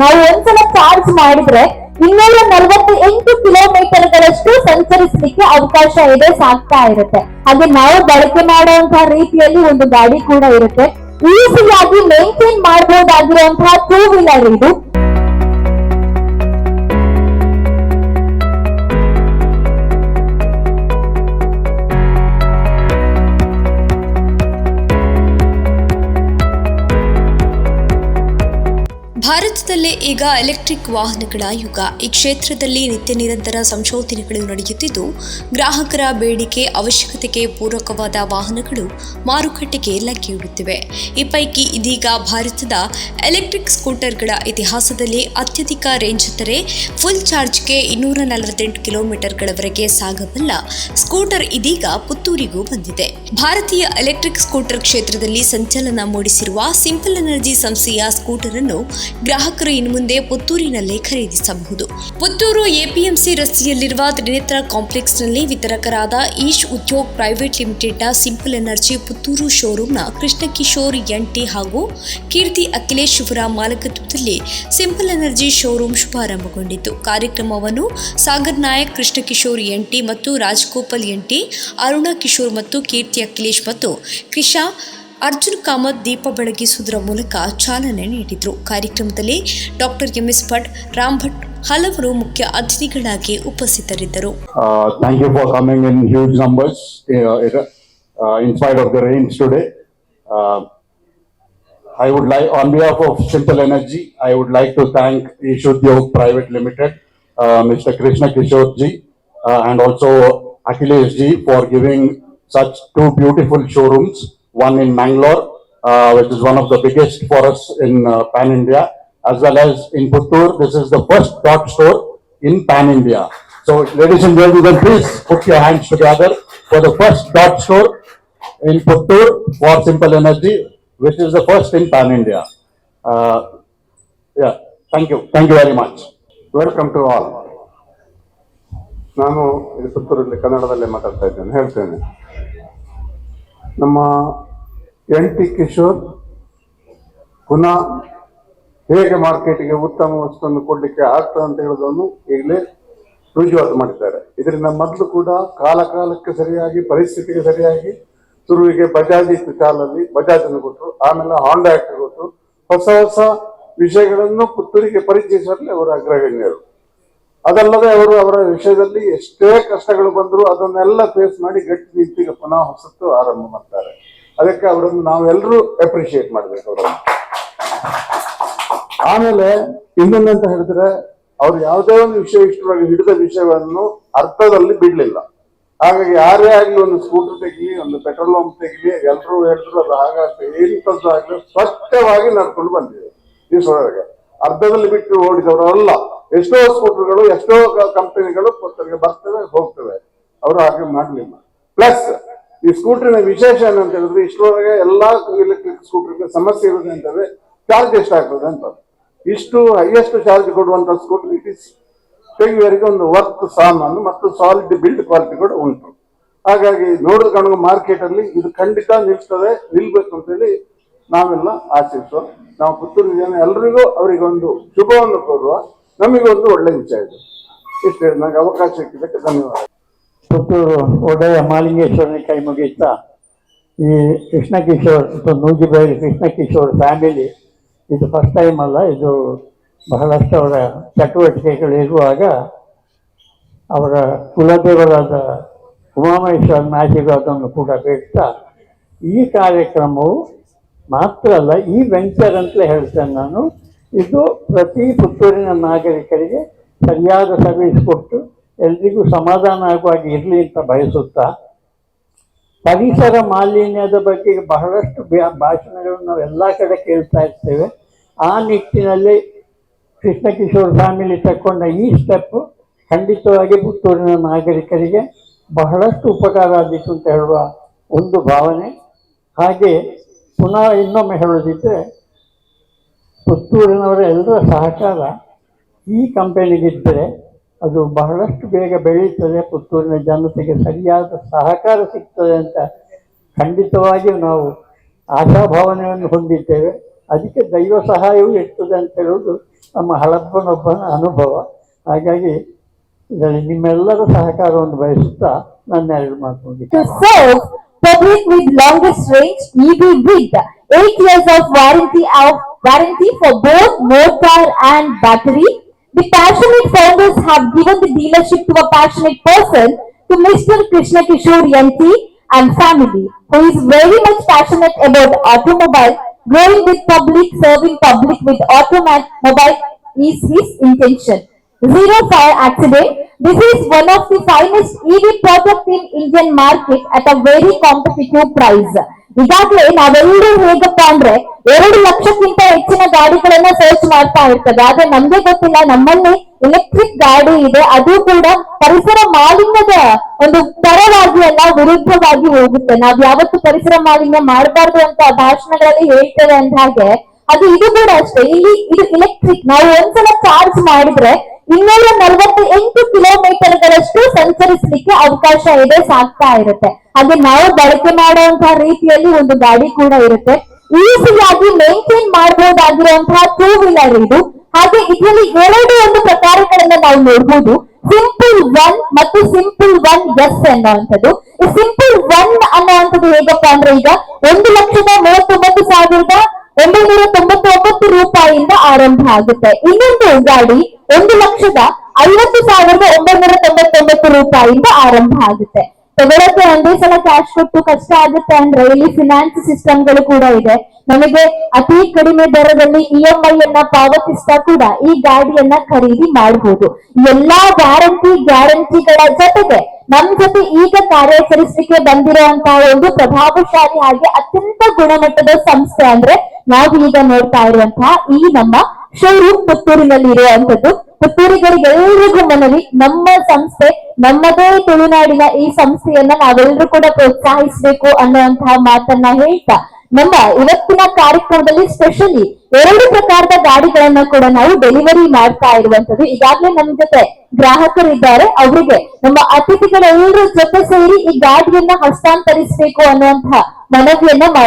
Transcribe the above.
ನಾವು ಒಂದ್ಸಲ ಚಾರ್ಜ್ ಮಾಡಿದ್ರೆ ಇನ್ನೂರ ನಲ್ವತ್ತು ಎಂಟು ಕಿಲೋಮೀಟರ್ ಗಳಷ್ಟು ಸಂಚರಿಸಲಿಕ್ಕೆ ಅವಕಾಶ ಇದೆ, ಸಾಕ್ತಾ ಇರುತ್ತೆ. ಹಾಗೆ ನಾವು ಬಳಕೆ ಮಾಡುವಂತಹ ರೀತಿಯಲ್ಲಿ ಒಂದು ಗಾಡಿ ಕೂಡ ಇರುತ್ತೆ. ಈಸಿಯಾಗಿ ಮೇಂಟೈನ್ ಮಾಡಬಹುದಾಗಿರುವಂತಹ ಟೂ ವೀಲರ್ ಇದು. ಭಾರತದಲ್ಲೇ ಈಗ ಎಲೆಕ್ಟ್ರಿಕ್ ವಾಹನಗಳ ಯುಗ. ಈ ಕ್ಷೇತ್ರದಲ್ಲಿ ನಿತ್ಯ ನಿರಂತರ ಸಂಶೋಧನೆಗಳು ನಡೆಯುತ್ತಿದ್ದು, ಗ್ರಾಹಕರ ಬೇಡಿಕೆ, ಅವಶ್ಯಕತೆಗೆ ಪೂರಕವಾದ ವಾಹನಗಳು ಮಾರುಕಟ್ಟೆಗೆ ಲಗ್ಗೆಯಿಡುತ್ತಿವೆ ಈ ಪೈಕಿ ಇದೀಗ ಭಾರತದ ಎಲೆಕ್ಟ್ರಿಕ್ ಸ್ಕೂಟರ್ಗಳ ಇತಿಹಾಸದಲ್ಲಿ ಅತ್ಯಧಿಕ ರೇಂಜ್ ಅಂದರೆ ಫುಲ್ ಚಾರ್ಜ್ಗೆ ಇನ್ನೂರ ನಲವತ್ತೆಂಟು ಕಿಲೋಮೀಟರ್ಗಳವರೆಗೆ ಸಾಗಬಲ್ಲ ಸ್ಕೂಟರ್ ಇದೀಗ ಪುತ್ತೂರಿಗೂ ಬಂದಿದೆ. ಭಾರತೀಯ ಎಲೆಕ್ಟ್ರಿಕ್ ಸ್ಕೂಟರ್ ಕ್ಷೇತ್ರದಲ್ಲಿ ಸಂಚಲನ ಮೂಡಿಸಿರುವ ಸಿಂಪಲ್ ಎನರ್ಜಿ ಸಂಸ್ಥೆಯ ಸ್ಕೂಟರ್ ಅನ್ನು ಗ್ರಾಹಕರು ಇನ್ನು ಮುಂದೆ ಪುತ್ತೂರಿನಲ್ಲೇ ಖರೀದಿಸಬಹುದು. ಪುತ್ತೂರು ಎಪಿಎಂಸಿ ರಸ್ತೆಯಲ್ಲಿರುವ ತ್ರಿನೇತ್ರ ಕಾಂಪ್ಲೆಕ್ಸ್ನಲ್ಲಿ ವಿತರಕರಾದ ಈಶ್ ಉದ್ಯೋಗ್ ಪ್ರೈವೇಟ್ ಲಿಮಿಟೆಡ್ನ ಸಿಂಪಲ್ ಎನರ್ಜಿ ಪುತ್ತೂರು ಶೋರೂಮ್ನ ಕೃಷ್ಣ ಕಿಶೋರ್ ಎಂಟಿ ಹಾಗೂ ಕೀರ್ತಿ ಅಖಿಲೇಶ್ ಅವರ ಮಾಲಕತ್ವದಲ್ಲಿ ಸಿಂಪಲ್ ಎನರ್ಜಿ ಶೋರೂಮ್ ಶುಭಾರಂಭಗೊಂಡಿತು. ಕಾರ್ಯಕ್ರಮವನ್ನು ಸಾಗರ್ ನಾಯಕ್ ಕೃಷ್ಣ ಕಿಶೋರ್ ಎಂಟಿ ಮತ್ತು ರಾಜ್ಗೋಪಾಲ್ ಎಂಟಿ ಅರುಣ ಕಿಶೋರ್ ಮತ್ತು ಕೀರ್ತಿ ಅಖಿಲೇಶ್ ಮತ್ತು ಕ್ರಿಷಾ ಅರ್ಜುನ್ ಕಾಮತ್ ದೀಪ ಬೆಳಗಿಸುವುದರ ಮೂಲಕ ಚಾಲನೆ ನೀಡಿದರು ಕಾರ್ಯಕ್ರಮದಲ್ಲಿ ಡಾಕ್ಟರ್ ಎಂಎಸ್ ಭಟ್ ರಾಮ್ ಭಟ್ ಹಲವರು ಮುಖ್ಯ ಅತಿಥಿಗಳಾಗಿ ಉಪಸ್ಥಿತರಿದ್ದರು thank you for for in huge huge in uh, of uh, in today. Uh, I would like, on behalf of Simple Energy, I would like to thank Ishudyog Private Limited, uh, Mr. Krishna Kishorji, uh, and also Akhilesh ji for giving such two beautiful showrooms, one in Mangalore, uh, which is one of the biggest for us in uh, Pan India, as well as in Puttur. This is the first dot store in Pan India. So, ladies and gentlemen, please put your hands together for the first dot store in Puttur for Simple Energy, which is the first in Pan India. Uh, yeah, thank you, thank you very much. Welcome to all. ನಾನು ಪುತ್ತೂರಲ್ಲಿ ಕನ್ನಡದಲ್ಲೇ ಮಾತಾಡ್ತಾ ಇದ್ದೇನೆ ಹೇಳ್ತೇನೆ ನಮ್ಮ N T Kishore ಪುನಃ ಹೇಗೆ ಮಾರ್ಕೆಟ್ಗೆ ಉತ್ತಮ ವಸ್ತುವನ್ನು ಕೊಡಲಿಕ್ಕೆ ಆಗ್ತದೆ ಅಂತ ಹೇಳೋದನ್ನು ಈಗಲೇ ರುಜುವಾತು ಮಾಡಿದ್ದಾರೆ. ಇದರಿಂದ ಮೊದಲು ಕೂಡ ಕಾಲ ಕಾಲಕ್ಕೆ ಸರಿಯಾಗಿ, ಪರಿಸ್ಥಿತಿಗೆ ಸರಿಯಾಗಿ ಶುರುವಿಗೆ ಬಜಾಜ್ ಇತ್ತು ಚಾಲಲ್ಲಿ ಬಜಾಜ್ ಅನ್ನು ಕೊಟ್ಟರು. ಆಮೇಲೆ ಹಾಂಡಾ ಆಕ್ಟ್ ಕೊಟ್ಟರು. ಹೊಸ ಹೊಸ ವಿಷಯಗಳನ್ನು ಪುತ್ತೂರಿಗೆ ಪರಿಚಯಿಸಲು ಅವರು ಅಗ್ರಗಣ್ಯರು ಅದಲ್ಲದೆ ಅವರು ಅವರ ವಿಷಯದಲ್ಲಿ ಎಷ್ಟೇ ಕಷ್ಟಗಳು ಬಂದರೂ ಅದನ್ನೆಲ್ಲ ಫೇಸ್ ಮಾಡಿ ಗಟ್ಟಿ ನಿಂತಿಗೆ ಪುನಃ ಹೊಸತ್ತು ಆರಂಭ ಮಾಡ್ತಾರೆ. ಅದಕ್ಕೆ ಅವರನ್ನು ನಾವೆಲ್ಲರೂ ಅಪ್ರಿಶಿಯೇಟ್ ಮಾಡ್ಬೇಕು ಅವರನ್ನು. ಆಮೇಲೆ ಇನ್ನೊಂದಂತ ಹೇಳಿದ್ರೆ, ಅವ್ರು ಯಾವುದೇ ಒಂದು ವಿಷಯ ಇಷ್ಟವಾಗಿ ಹಿಡಿದ ವಿಷಯವನ್ನು ಅರ್ಥದಲ್ಲಿ ಬಿಡ್ಲಿಲ್ಲ. ಹಾಗಾಗಿ ಯಾರೇ ಆಗ್ಲಿ ಒಂದು ಸ್ಕೂಟರ್ ತೆಗಿಲಿ, ಒಂದು ಪೆಟ್ರೋಲ್ ಪಂಪ್ ತೆಗಿಲಿ ಎಲ್ಲರೂ ಹೇಳಿದ್ರು ಅದು ಹಾಗಾಗ್ತದೆ ಎಂತದ್ದು ಆಗಲಿ ಸ್ಪಷ್ಟವಾಗಿ ನಡ್ಕೊಂಡು ಬಂದಿದೆ. ಈ ಸೊಳಗೆ ಅರ್ಧದಲ್ಲಿ ಬಿಟ್ಟು ಓಡಿದವರು ಅಲ್ಲ ಎಷ್ಟೋ ಸ್ಕೂಟರ್ಗಳು, ಎಷ್ಟೋ ಕಂಪನಿಗಳು ಬರ್ತವೆ, ಹೋಗ್ತವೆ. ಅವರು ಹಾಗೆ ಮಾಡಲಿಲ್ಲ. ಪ್ಲಸ್, ಈ ಸ್ಕೂಟ್ರಿನ ವಿಶೇಷ ಏನಂತ ಹೇಳಿದ್ರೆ, ಇಷ್ಟರೊಳಗೆ ಎಲ್ಲಾ ಎಲೆಕ್ಟ್ರಿಕ್ ಸ್ಕೂಟರ್ಗೆ ಸಮಸ್ಯೆ ಇರುತ್ತೆ ಅಂತಂದ್ರೆ ಚಾರ್ಜ್ ಎಷ್ಟಾಗ್ತದೆ ಅಂತ. ಇಷ್ಟು ಹೈಯೆಸ್ಟ್ ಚಾರ್ಜ್ ಕೊಡುವಂತ ಸ್ಕೂಟರ್ ಇಟ್ ಇಸ್ ತೆಗೆಯುವವರಿಗೆ ಒಂದು ವರ್ತ್ ಸಾಮಾನು ಮತ್ತು ಸಾಲಿಡ್ ಬಿಲ್ಡ್ ಕ್ವಾಲಿಟಿ ಕೂಡ ಉಂಟು. ಹಾಗಾಗಿ ನೋಡಿದ ಕಾಣುವ ಮಾರ್ಕೆಟ್ ಅಲ್ಲಿ ಇದು ಖಂಡಿತ ನಿಲ್ತದೆ ನಿಲ್ಬೇಕು ಅಂತೇಳಿ ನಾವೆಲ್ಲ ಆಶಿಸುವ ನಾವು ಪುತ್ತೂರು ಜನ ಎಲ್ರಿಗೂ ಅವರಿಗೆ ಒಂದು ಶುಭವನ್ನು ಕೋರುವ ನಮಗೊಂದು ಒಳ್ಳೆ ವಿಚಾರ ಇದು. ಇಷ್ಟೇ ನನಗೆ ಅವಕಾಶ ಸಿಕ್ಕಿದ್ದಕ್ಕೆ ಧನ್ಯವಾದ. ಪುತ್ತೂರು ಒಡೆಯ ಮಾಲಿಂಗೇಶ್ವರನ ಕೈ ಮುಗಿಯುತ್ತಾ? ಈ ಕೃಷ್ಣ ಕಿಶೋರ್ ನೂಜಿಬೈಲ್ ಕೃಷ್ಣ ಫ್ಯಾಮಿಲಿ, ಇದು ಫಸ್ಟ್ ಟೈಮ್ ಅಲ್ಲ, ಇದು ಬಹಳಷ್ಟು ಅವರ ಚಟುವಟಿಕೆಗಳು ಇರುವಾಗ ಅವರ ಕುಲದೇವರಾದ ಉಮಾಮಹೇಶ್ವರನ ಆಶೀರ್ವಾದವನ್ನು ಕೂಡ ಬೇಡ್ತಾ, ಈ ಕಾರ್ಯಕ್ರಮವು ಮಾತ್ರ ಅಲ್ಲ, ಈ ವೆಂಚರ್ ಅಂತಲೇ ಹೇಳ್ತೇನೆ ನಾನು. ಇದು ಪ್ರತಿ ಪುತ್ತೂರಿನ ನಾಗರಿಕರಿಗೆ ಸರಿಯಾದ ಸರ್ವಿಸ್ ಕೊಟ್ಟು ಎಲ್ರಿಗೂ ಸಮಾಧಾನ ಆಗುವಾಗಿ ಇರಲಿ ಅಂತ ಬಯಸುತ್ತಾ, ಪರಿಸರ ಮಾಲಿನ್ಯದ ಬಗ್ಗೆ ಬಹಳಷ್ಟು ಭಾಷಣಗಳನ್ನು ನಾವು ಎಲ್ಲ ಕಡೆ ಕೇಳ್ತಾ ಇರ್ತೇವೆ. ಆ ನಿಟ್ಟಿನಲ್ಲಿ ಕೃಷ್ಣ ಕಿಶೋರ್ ಫ್ಯಾಮಿಲಿ ತಕ್ಕೊಂಡ ಈ ಸ್ಟೆಪ್ ಖಂಡಿತವಾಗಿ ಪುತ್ತೂರಿನ ನಾಗರಿಕರಿಗೆ ಬಹಳಷ್ಟು ಉಪಕಾರ ಆದೀತು ಅಂತ ಹೇಳುವ ಒಂದು ಭಾವನೆ. ಹಾಗೆ ಪುನಃ ಇನ್ನೊಮ್ಮೆ ಹೇಳೋದಿದ್ರೆ ಪುತ್ತೂರಿನವರ ಎಲ್ಲರ ಸಹಕಾರ ಈ ಕಂಪನಿಗಿದ್ದರೆ ಅದು ಬಹಳಷ್ಟು ಬೇಗ ಬೆಳೀತದೆ ಪುತ್ತೂರಿನ ಜನತೆಗೆ ಸರಿಯಾದ ಸಹಕಾರ ಸಿಗ್ತದೆ ಅಂತ ಖಂಡಿತವಾಗಿಯೂ ನಾವು ಆಶಾಭಾವನೆಯನ್ನು ಹೊಂದಿದ್ದೇವೆ. ಅದಕ್ಕೆ ದೈವ ಸಹಾಯವೂ ಇರ್ತದೆ ಅಂತ ಹೇಳೋದು ನಮ್ಮ ಹಳಬ್ಬನೊಬ್ಬನ ಅನುಭವ. ಹಾಗಾಗಿ ಇದರಲ್ಲಿ ನಿಮ್ಮೆಲ್ಲರ ಸಹಕಾರವನ್ನು ಬಯಸುತ್ತಾ ನನ್ನ ಎರಡು public with with longest range EV with 8 years of warranty of warranty for both motor and battery. The passionate founders have given the dealership to a passionate person to Mr. Krishna Kishore Yanti and family who is very much passionate about automobile, growing with public, serving public with automobile is his intention. Zero fire accident. This is one of the finest EV product in Indian market at a very competitive price. ಈಗಾಗಲೇ ನಾವೆಲ್ಲರೂ ಹೇಗಪ್ಪ ಅಂದ್ರೆ ಎರಡು ಲಕ್ಷಕ್ಕಿಂತ ಹೆಚ್ಚಿನ ಗಾಡಿಗಳನ್ನ search ಮಾಡ್ತಾ ಇರ್ತದೆ ಆದ್ರೆ ನಮ್ಗೆ ಗೊತ್ತಿಲ್ಲ, ನಮ್ಮಲ್ಲಿ ಎಲೆಕ್ಟ್ರಿಕ್ ಗಾಡಿ ಇದೆ. ಅದು ಕೂಡ ಪರಿಸರ ಮಾಲಿನ್ಯದ ಒಂದು ತರವಾಗಿ ಅಲ್ಲ, ವಿರುದ್ಧವಾಗಿ ಹೋಗುತ್ತೆ. ನಾವ್ ಯಾವತ್ತು ಪರಿಸರ ಮಾಲಿನ್ಯ ಮಾಡಬಾರ್ದು ಅಂತ ಭಾಷಣಗಳಲ್ಲಿ ಹೇಳ್ತೇವೆ ಅಂದ ಹಾಗೆ ಅದು ಇದು ಕೂಡ ಅಷ್ಟೇ. ಇಲ್ಲಿ ಇದು ಎಲೆಕ್ಟ್ರಿಕ್ ನಾವು ಒಂದ್ಸಲ ಚಾರ್ಜ್ ಮಾಡಿದ್ರೆ ಇನ್ನೂರ ನಲವತ್ತು ಎಂಟು ಕಿಲೋಮೀಟರ್ ಗಳಷ್ಟು ಸಂಚರಿಸಲಿಕ್ಕೆ ಅವಕಾಶ ಇದೆ, ಸಾಕ್ತಾ ಇರುತ್ತೆ. ಹಾಗೆ ನಾವು ಬಳಕೆ ಮಾಡುವಂತಹ ರೀತಿಯಲ್ಲಿ ಒಂದು ಗಾಡಿ ಕೂಡ ಇರುತ್ತೆ. ಈಸಿಯಾಗಿ ಮೇಂಟೈನ್ ಮಾಡಬಹುದಾಗಿರುವಂತಹ ಟೂ ವೀಲರ್ ಇದು. ಹಾಗೆ ಇದರಲ್ಲಿ ಎರಡು ಒಂದು ಪ್ರಕಾರಗಳನ್ನ ನಾವು ನೋಡ್ಬೋದು. ಸಿಂಪಲ್ ಒನ್ ಮತ್ತು ಸಿಂಪಲ್ ಒನ್ ಎಸ್ ಅನ್ನುವಂಥದ್ದು. ಈ ಸಿಂಪಲ್ ಒನ್ ಅನ್ನುವಂಥದ್ದು ಹೇಗಪ್ಪ ಅಂದ್ರೆ ಈಗ ಒಂದು ಲಕ್ಷದ ಮೂವತ್ತೊಂಬತ್ತು ಸಾವಿರದ ಒಂಬೈನೂರ ತೊಂಬತ್ತೊಂಬತ್ತು ರೂಪಾಯಿಯಿಂದ ಆರಂಭ ಆಗುತ್ತೆ. ಇನ್ನೊಂದು ಗಾಡಿ ಒಂದು ಲಕ್ಷದ ಐವತ್ತು ಸಾವಿರದ ಒಂಬೈನೂರ ತೊಂಬತ್ತೊಂಬತ್ತು ರೂಪಾಯಿಂದ ಆರಂಭ ಆಗುತ್ತೆ. ತಗೊಳಕ್ಕೆ ಒಂದೇ ಸಲ ಕ್ಯಾಶ್ ಕೊಟ್ಟು ಕಷ್ಟ ಆಗುತ್ತೆ ಅಂದ್ರೆ ಇಲ್ಲಿ ಫಿನಾನ್ಸ್ ಸಿಸ್ಟಮ್ಗಳು ಕೂಡ ಇದೆ. ನಮಗೆ ಅತಿ ಕಡಿಮೆ ದರದಲ್ಲಿ ಇ ಎಂ ಐ ಅನ್ನ ಪಾವತಿಸ್ತಾ ಕೂಡ ಈ ಗಾಡಿಯನ್ನ ಖರೀದಿ ಮಾಡಬಹುದು ಎಲ್ಲಾ ವಾರಂಟಿ ಗ್ಯಾರಂಟಿಗಳ ಜೊತೆಗೆ ನಮ್ ಜೊತೆ ಈಗ ಕಾರ್ಯಾಚರಿಸಲಿಕ್ಕೆ ಬಂದಿರುವಂತಹ ಒಂದು ಪ್ರಭಾವಶಾಲಿ ಹಾಗೆ ಅತ್ಯಂತ ಗುಣಮಟ್ಟದ ಸಂಸ್ಥೆ ಅಂದ್ರೆ ನಾವು ಈಗ ನೋಡ್ತಾ ಇರುವಂತಹ ಈ ನಮ್ಮ ಶೋರೂಮ್ ಪುತ್ತೂರಿನಲ್ಲಿ ಇರುವಂತದ್ದು ಪುತ್ತೂರಿಗರಿಗೆಲ್ಲರಿಗೂ ಮನವಿ, ನಮ್ಮ ಸಂಸ್ಥೆ, ನಮ್ಮದೇ ತುಳುನಾಡಿನ ಈ ಸಂಸ್ಥೆಯನ್ನ ನಾವೆಲ್ಲರೂ ಕೂಡ ಪ್ರೋತ್ಸಾಹಿಸಬೇಕು ಅನ್ನುವಂತಹ ಮಾತನ್ನ ಹೇಳ್ತಾ, ನಮ್ಮ ಇವತ್ತಿನ ಕಾರ್ಯಕ್ರಮದಲ್ಲಿ ಸ್ಪೆಷಲಿ ಎರಡು ಪ್ರಕಾರದ ಗಾಡಿಗಳನ್ನ ಕೂಡ ನಾವು ಡೆಲಿವರಿ ಮಾಡ್ತಾ ಇರುವಂತದ್ದು ಈಗಾಗಲೇ ನಮ್ ಜೊತೆ ಗ್ರಾಹಕರಿದ್ದಾರೆ. ಅವರಿಗೆ ನಮ್ಮ ಅತಿಥಿಗಳೆಲ್ಲರ ಜೊತೆ ಸೇರಿ ಈ ಗಾಡಿಯನ್ನ ಹಸ್ತಾಂತರಿಸಬೇಕು ಅನ್ನುವಂತಹ ಮನವಿಯನ್ನ